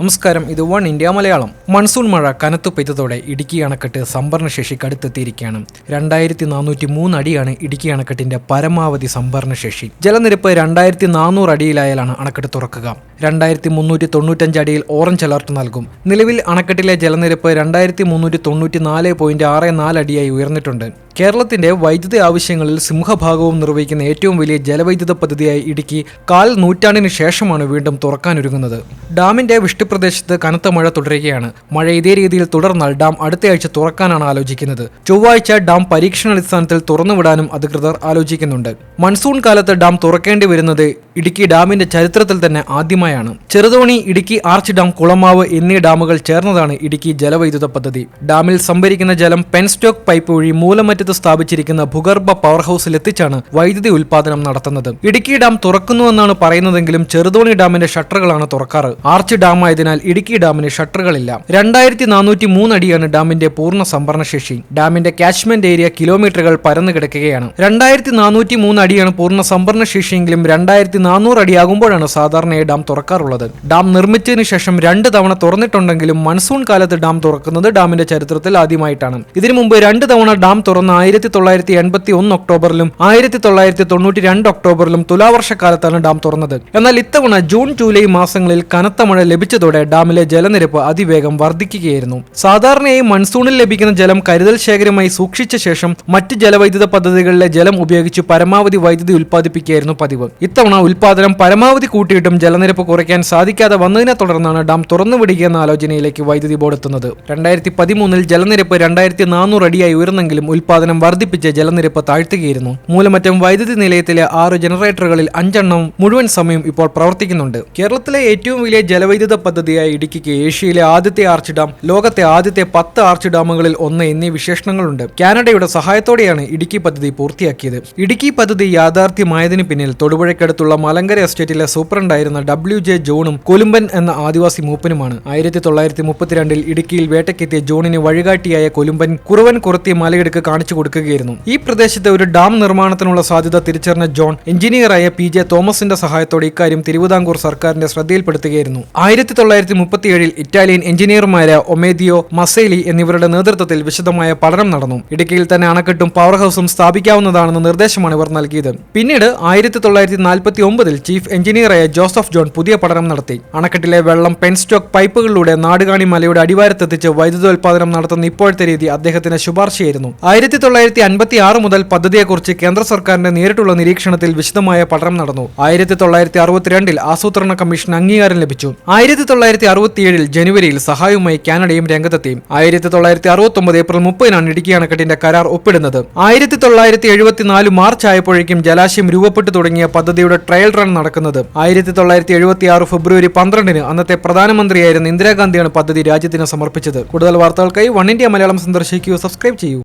നമസ്കാരം ഇത് one India Malayalam. Monsoon മഴ കനത്തു പെയ്തതോടെ ഇടുക്കി അണക്കെട്ട് സംഭരണശേഷി കടുത്തെത്തിയിരിക്കുകയാണ് രണ്ടായിരത്തി നാനൂറ്റി മൂന്ന് അടിയാണ് ഇടുക്കി അണക്കെട്ടിന്റെ പരമാവധി സംഭരണശേഷി. ജലനിരപ്പ് രണ്ടായിരത്തി നാനൂറ് അടിയിലായാലാണ് അണക്കെട്ട് തുറക്കുക. രണ്ടായിരത്തി മുന്നൂറ്റി തൊണ്ണൂറ്റഞ്ച് അടിയിൽ ഓറഞ്ച് അലർട്ട് നൽകും. നിലവിൽ അണക്കെട്ടിലെ ജലനിരപ്പ് രണ്ടായിരത്തി മുന്നൂറ്റി തൊണ്ണൂറ്റി നാല് പോയിന്റ് ആറ് നാല് അടിയായി ഉയർന്നിട്ടുണ്ട്. കേരളത്തിന്റെ വൈദ്യുതി ആവശ്യങ്ങളിൽ സിംഹഭാഗവും നിർവഹിക്കുന്ന ഏറ്റവും വലിയ ജലവൈദ്യുത പദ്ധതിയായി ഇടുക്കി കാൽ നൂറ്റാണ്ടിന് ശേഷമാണ് വീണ്ടും തുറക്കാനൊരുങ്ങുന്നത്. ഡാമിന്റെ വൃഷ്ടിപ്രദേശത്ത് കനത്ത മഴ തുടരുകയാണ്. മഴ ഇതേ രീതിയിൽ തുടർന്നാൽ ഡാം അടുത്തയാഴ്ച തുറക്കാനാണ് ആലോചിക്കുന്നത്. ചൊവ്വാഴ്ച ഡാം പരീക്ഷണാടിസ്ഥാനത്തിൽ തുറന്നുവിടാനും അധികൃതർ ആലോചിക്കുന്നുണ്ട്. മൺസൂൺ കാലത്ത് ഡാം തുറക്കേണ്ടി വരുന്നത് ഇടുക്കി ഡാമിന്റെ ചരിത്രത്തിൽ തന്നെ ആദ്യമായാണ്. ചെറുതോണി ഇടുക്കി ആർച്ച് ഡാം കുളമാവ് എന്നീ ഡാമുകൾ ചേർന്നതാണ് ഇടുക്കി ജലവൈദ്യുത പദ്ധതി. ഡാമിൽ സംഭരിക്കുന്ന ജലം പെൻസ്റ്റോക്ക് പൈപ്പ് വഴി മൂലമറ്റത്ത് സ്ഥാപിച്ചിരിക്കുന്ന ഭൂഗർഭ പവർ ഹൗസിൽ എത്തിച്ചാണ് വൈദ്യുതി ഉൽപാദനം നടത്തുന്നത്. ഇടുക്കി ഡാം തുറക്കുന്നുവെന്നാണ് പറയുന്നതെങ്കിലും ചെറുതോണി ഡാമിന്റെ ഷട്ടറുകളാണ് തുറക്കാറ്. ആർച്ച് ഡാം ആയതിനാൽ ഇടുക്കി ഡാമിന് ഷട്ടറുകളില്ല. രണ്ടായിരത്തി നാനൂറ്റി മൂന്ന് അടിയാണ് ഡാമിന്റെ പൂർണ സംഭരണശേഷി. ഡാമിന്റെ കാച്ച്മെന്റ് ഏരിയ കിലോമീറ്ററുകൾ പരന്നു കിടക്കുകയാണ് രണ്ടായിരത്തി നാനൂറ്റി മൂന്ന് അടിയാണ് പൂർണ സംഭരണശേഷിയെങ്കിലും രണ്ടായിരത്തി നാനൂറ് അടിയാകുമ്പോഴാണ് സാധാരണയായി ഡാം തുറക്കാറുള്ളത്. ഡാം നിർമ്മിച്ചതിന് ശേഷം രണ്ട് തവണ തുറന്നിട്ടുണ്ടെങ്കിലും മൺസൂൺ കാലത്ത് ഡാം തുറക്കുന്നത് ഡാമിന്റെ ചരിത്രത്തിൽ ആദ്യമായിട്ടാണ്. ഇതിനു മുമ്പ് രണ്ട് തവണ ഡാം തുറന്ന ആയിരത്തി തൊള്ളായിരത്തി എൺപത്തി ഒന്ന് ഒക്ടോബറിലും ആയിരത്തി തൊള്ളായിരത്തി തൊണ്ണൂറ്റി രണ്ട് ഒക്ടോബറിലും തുലാവർഷക്കാലത്താണ് ഡാം തുറന്നത്. എന്നാൽ ഇത്തവണ ജൂൺ ജൂലൈ മാസങ്ങളിൽ കനത്ത മഴ ലഭിച്ചതോടെ ഡാമിലെ ജലനിരപ്പ് അതിവേഗം വർദ്ധിക്കുകയായിരുന്നു. സാധാരണയായി മൺസൂണിൽ ലഭിക്കുന്ന ജലം കരുതൽ ശേഖരമായി സൂക്ഷിച്ച ശേഷം മറ്റ് ജലവൈദ്യുത പദ്ധതികളിലെ ജലം ഉപയോഗിച്ച് പരമാവധി വൈദ്യുതി ഉൽപ്പാദിപ്പിക്കുകയായിരുന്നു പതിവ്. ഇത്തവണ ഉൽപാദനം പരമാവധി കൂട്ടിയിട്ടും ജലനിരപ്പ് കുറയ്ക്കാൻ സാധിക്കാതെ വന്നതിനെ തുടർന്നാണ് ഡാം തുറന്നുവിടുകയെന്ന ആലോചനയിലേക്ക് വൈദ്യുതി ബോർഡ് എത്തുന്നത്. രണ്ടായിരത്തി പതിമൂന്നിൽ ജലനിരപ്പ് രണ്ടായിരത്തി നാനൂറ് അടിയായി ഉയർന്നെങ്കിലും ഉൽപാദനം വർദ്ധിപ്പിച്ച് ജലനിരപ്പ് താഴ്ത്തുകയായിരുന്നു. മൂലമറ്റം വൈദ്യുതി നിലയത്തിലെ ആറ് ജനറേറ്ററുകളിൽ അഞ്ചെണ്ണം മുഴുവൻ സമയം ഇപ്പോൾ പ്രവർത്തിക്കുന്നുണ്ട്. കേരളത്തിലെ ഏറ്റവും വലിയ ജലവൈദ്യുത പദ്ധതിയായ ഇടുക്കിക്ക് ഏഷ്യയിലെ ആദ്യത്തെ ആർച്ച് ഡാം ലോകത്തെ ആദ്യത്തെ പത്ത് ആർച്ച് ഡാമുകളിൽ ഒന്ന് എന്നീ വിശേഷണങ്ങളുണ്ട്. കാനഡയുടെ സഹായത്തോടെയാണ് ഇടുക്കി പദ്ധതി പൂർത്തിയാക്കിയത്. ഇടുക്കി പദ്ധതി യാഥാർത്ഥ്യമായതിനു പിന്നിൽ തൊടുപുഴയ്ക്കടുത്തുള്ള മലങ്കര എസ്റ്റേറ്റിലെ സൂപ്രണ്ടായിരുന്ന ഡബ്ല്യു ജെ ജോണും കൊലുമ്പൻ എന്ന ആദിവാസി മൂപ്പനുമാണ്. ആയിരത്തി തൊള്ളായിരത്തി മുപ്പത്തിരണ്ടിൽ ഇടുക്കിയിൽ വേട്ടയ്ക്കെത്തിയ ജോണിന് വഴികാട്ടിയായ കൊലുമ്പൻ കുറവൻ കുറത്തി മലയിടുക്ക് കാണിച്ചു കൊടുക്കുകയായിരുന്നു. ഈ പ്രദേശത്തെ ഒരു ഡാം നിർമ്മാണത്തിനുള്ള സാധ്യത തിരിച്ചറിഞ്ഞ ജോൺ എഞ്ചിനീയറായ പി ജെ തോമസിന്റെ സഹായത്തോടെ ഇക്കാര്യം തിരുവിതാംകൂർ സർക്കാരിന്റെ ശ്രദ്ധയിൽപ്പെടുത്തുകയായിരുന്നു. ആയിരത്തി തൊള്ളായിരത്തി മുപ്പത്തിയേഴിൽ ഇറ്റാലിയൻ എഞ്ചിനീയർമാരായ ഒമേദിയോ മസേലി എന്നിവരുടെ നേതൃത്വത്തിൽ വിശദമായ പഠനം നടന്നു. ഇടുക്കിയിൽ തന്നെ അണക്കെട്ടും പവർ ഹൗസും സ്ഥാപിക്കാവുന്നതാണെന്ന നിർദ്ദേശമാണ് ഇവർ നൽകിയത്. പിന്നീട് ആയിരത്തി തൊള്ളായിരത്തി നാൽപ്പത്തി ഒമ്പതിൽ ചീഫ് എഞ്ചിനീയറായ ജോസഫ് ജോൺ പുതിയ പഠനം നടത്തി. അണക്കെട്ടിലെ വെള്ളം പെൻസ്റ്റോക്ക് പൈപ്പുകളിലൂടെ നാടുകാണി മലയുടെ അടിവാരത്തെത്തിച്ച് വൈദ്യുതോൽപാദനം നടത്തുന്ന ഇപ്പോഴത്തെ രീതി അദ്ദേഹത്തിന് ശുപാർശയായിരുന്നു. ആയിരത്തി തൊള്ളായിരത്തി അൻപത്തി ആറ് മുതൽ പദ്ധതിയെക്കുറിച്ച് കേന്ദ്ര സർക്കാരിന്റെ നേരിട്ടുള്ള നിരീക്ഷണത്തിൽ വിശദമായ പഠനം നടന്നു. ആയിരത്തി തൊള്ളായിരത്തി അറുപത്തിരണ്ടിൽ ആസൂത്രണ കമ്മീഷൻ അംഗീകാരം ലഭിച്ചു. ആയിരത്തി തൊള്ളായിരത്തി അറുപത്തിയേഴിൽ ജനുവരിയിൽ സഹായവുമായി കാനഡയും രംഗത്തെത്തി. ആയിരത്തി തൊള്ളായിരത്തി അറുപത്തി ഒമ്പത് ഏപ്രിൽ മുപ്പതിനാണ് ഇടുക്കി അണക്കെട്ടിന്റെ കരാർ ഒപ്പിടുന്നത്. ആയിരത്തി തൊള്ളായിരത്തി എഴുപത്തിനാല് മാർച്ച് ആയപ്പോഴേക്കും ജലാശയം രൂപപ്പെട്ടു തുടങ്ങിയ പദ്ധതിയുടെ ട്രയൽ റൺ നടക്കുന്നത്. ആയിരത്തി തൊള്ളായിരത്തി എഴുപത്തി ആറ് ഫെബ്രുവരി പന്ത്രണ്ടിന് അന്നത്തെ പ്രധാനമന്ത്രിയായിരുന്ന ഇന്ദിരാഗാന്ധിയാണ് പദ്ധതി രാജ്യത്തിന് സമർപ്പിച്ചത്. കൂടുതൽ വാർത്തകൾക്കായി വൺ ഇന്ത്യ മലയാളം സന്ദർശിക്കൂ. സബ്സ്ക്രൈബ് ചെയ്യൂ.